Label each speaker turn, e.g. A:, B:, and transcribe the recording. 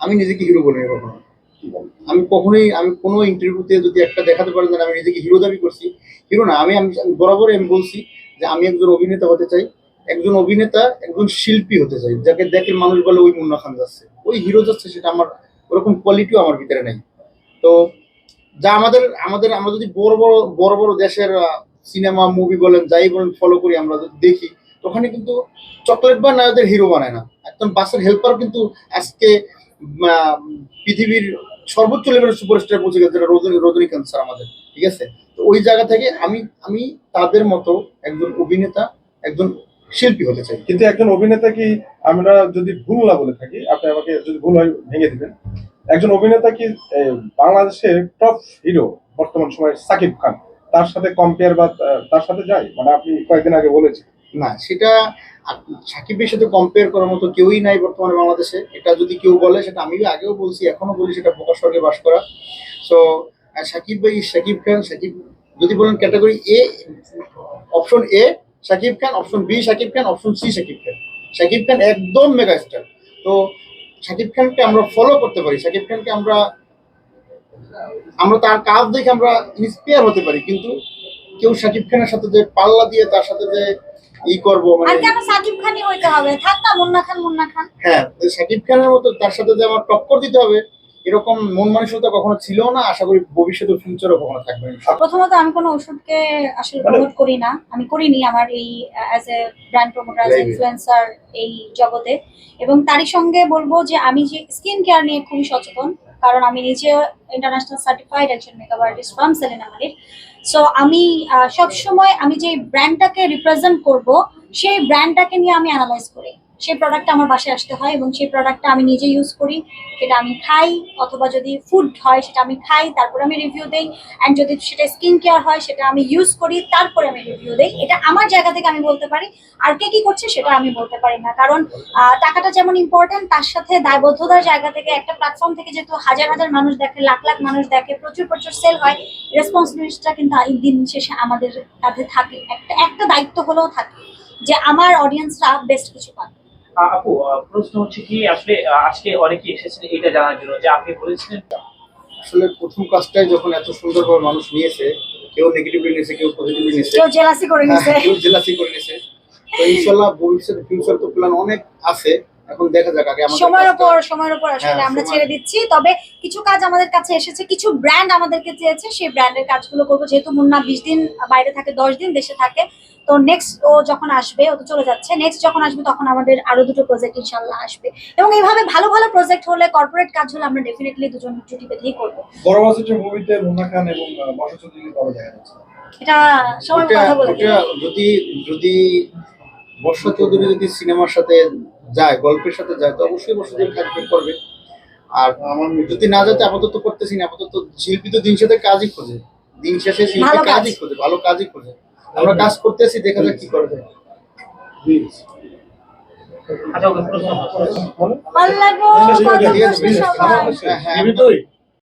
A: আমি নিজেকে হিরো বলি কখনো আমি কখনোই আমি কোনো ইন্টারভিউতে যদি একটা দেখাতে পারি আমি নিজেকে হিরো দাবি করছি? হিরো না আমি আমি বরাবরই আমি বলছি যে আমি একজন অভিনেতা হতে চাই একজন অভিনেতা একজন শিল্পী হতে চাই যাকে দেখে মানুষ বলে ওই মুন্না খান যাচ্ছে। ওই হিরো যাচ্ছে সেটা আমার ওরকম কোয়ালিটিও আমার ভিতরে নেই। তো যা আমাদের আমাদের আমরা যদি বড় বড় বড় বড় দেশের সিনেমা মুভি বলেন যাই বলেন ফলো করি আমরা যদি দেখি ওখানে কিন্তু চকলেট বা নায়কদের হিরো বানায় না। একজন বাসের হেল্পার কিন্তু আজকে পৃথিবীর সর্বোচ্চ লেভেলের সুপারস্টার পৌঁছে গেছে রজনী রজনীকান্ত স্যার আমাদের, ঠিক আছে? তো ওই জায়গা থেকে আমি আমি তাদের মতো একজন অভিনেতা, একজন শিল্পী হতে চাই।
B: কিন্তু একজন অভিনেতা কি আমরা যদি ভুল না বলে থাকি, আপনি আমাকে যদি ভুল হয় ভেঙে দিবেন। একজন অভিনেতা কি বাংলাদেশের টপ হিরো বর্তমান সময়ে সাকিব খান, তার সাথে কম্পেয়ার বা, তার সাথে যায়? মানে আপনি কয়েকদিন আগে বলেছেন
A: না, সেটা সাকিবের সাথে কম্পেয়ার করার মতো কেউই নাই বর্তমানে বাংলাদেশে। এটা যদি কেউ বলে, সেটা আমি আগেও বলছি এখনও বলি সেটা প্রকাশ স্বর্গে বাস করা। সো সাকিব ভাই সাকিব খান, সাকিব, যদি বলেন category A option A Shakib Khan option B Shakib Khan option C Shakib Khan. Shakib Khan একদম মেগা স্টার তো, সাকিব খানকে আমরা ফলো করতে পারি, সাকিব খানকে আমরা আমরা তার কাজ দেখে আমরা ইন্সপায়ার হতে পারি, কিন্তু কেউ সাকিব খানের সাথে যে পাল্লা দিয়ে তার সাথে যে ই করব
C: আর
A: মানে
C: কেন সাকিব খানই হইতে হবে? থাক না মুন্না খান মুন্না খান।
A: হ্যাঁ তো শাকিব খানের মতো তার সাথে যে আমার টক্কর দিতে হবে এরকম মন মানসিকতা কখনো ছিল না আশা করি ভবিষ্যতে ফিউচারও কখনো থাকবে
C: প্রথমত আমি কোনো ওষুধকে আসলে
B: মানে-
C: প্রমোট করি না। আমি করিনি আমার এই as a brand promoter as influencer এই জগতে। এবং তারই সঙ্গে বলব যে আমি যে স্কিন কেয়ার নিয়ে খুবই সচেতন কারণ আমি নিজে ইন্টারন্যাশনাল সার্টিফাইড একজন makeup artist from Selena Malik so আমি সবসময় আমি যে ব্র্যান্ডটাকে রিপ্রেজেন্ট করব, সেই ব্র্যান্ডটাকে নিয়ে আমি অ্যানালাইজ করি। সেই প্রোডাক্টটা আমার বাসায় আসতে হয় এবং সেই প্রোডাক্টটা আমি নিজে ইউজ করি। সেটা আমি খাই অথবা যদি ফুড হয় সেটা আমি খাই, তারপরে আমি রিভিউ দেই। অ্যান্ড যদি সেটা স্কিন কেয়ার হয় সেটা আমি ইউজ করি, তারপরে আমি রিভিউ দেই। এটা আমার জায়গা থেকে আমি বলতে পারি। আর কে কী করছে সেটা আমি বলতে পারি না। কারণ টাকাটা যেমন ইম্পর্টেন্ট তার সাথে দায়বদ্ধতার জায়গা থেকে একটা প্ল্যাটফর্ম থেকে যেহেতু হাজার হাজার মানুষ দেখে, লাখ লাখ মানুষ দেখে, প্রচুর প্রচুর সেল হয় রেসপন্সিবিলিটিটা কিন্তু দিন শেষে আমাদের কাঁধে থাকে। একটা একটা দায়িত্ব হলেও থাকে যে আমার অডিয়েন্সরা বেস্ট কিছু পাবে
D: আপু আহ, প্রশ্ন হচ্ছে কি আসলে আজকে অনেকে এসেছেন এটা জানার জন্য যে আপনি বলেছিলেন
A: আসলে প্রথম কাজটাই যখন এত সুন্দরভাবে মানুষ নিয়েছে কেউ নেগেটিভলি নিয়েছে কেউ পজিটিভলি নিয়েছে।
C: কেউ জেলাসি করে
A: হ্যাঁ, কেউ জেলাসি করে নিয়েছে। তো ইনশাল্লাহ ভবিষ্যতে ফিউচার তো প্ল্যান অনেক আছে। এখন দেখা যাক আগে আমাদের
C: সময়ের উপর সময়ের উপর আসলে
A: হ্যাঁ,
C: আমরা ছেড়ে দিচ্ছি। তবে কিছু কাজ আমাদের কাছে এসেছে কিছু ব্র্যান্ড আমাদেরকে চেয়েছে সেই ব্র্যান্ডের কাজগুলো করব। যেহেতু মুন্না বিশ দিন বাইরে থাকে দশ দিন দেশে থাকে তো নেক্সট ও যখন আসবে ও তো চলে যাচ্ছে। নেক্সট যখন আসবে তখন আমাদের আরও দুটো প্রজেক্ট ইনশাল্লাহ আসবে। এবং এইভাবে ভালো ভালো প্রজেক্ট হলে কর্পোরেট কাজ হলে আমরা ডেফিনেটলি দুজন জুটি বেঁধেই করব।
B: বড় বাজেটের মুভিতে মুন্না খান এবং বর্ষা চৌধুরী কবে দেখা যাচ্ছে
C: এটা সময় কথা বলে
A: যদি যদি বর্ষা চৌধুরী যদি সিনেমার সাথে যায় গল্পের সাথে যায় তো অবশ্যই মসজিদের চৌধুরী কাজ করবে আর আমার যদি না যাতে আপাতত করতেছি না আপাতত শিল্পী তো দিন শেষে কাজই খোঁজে। দিন শেষে শিল্পী কাজই খোঁজে ভালো কাজই খোঁজে। আমরা কাজ করতেছি দেখা যাক কি করা যায়।
D: আচ্ছা ওকে প্রশ্ন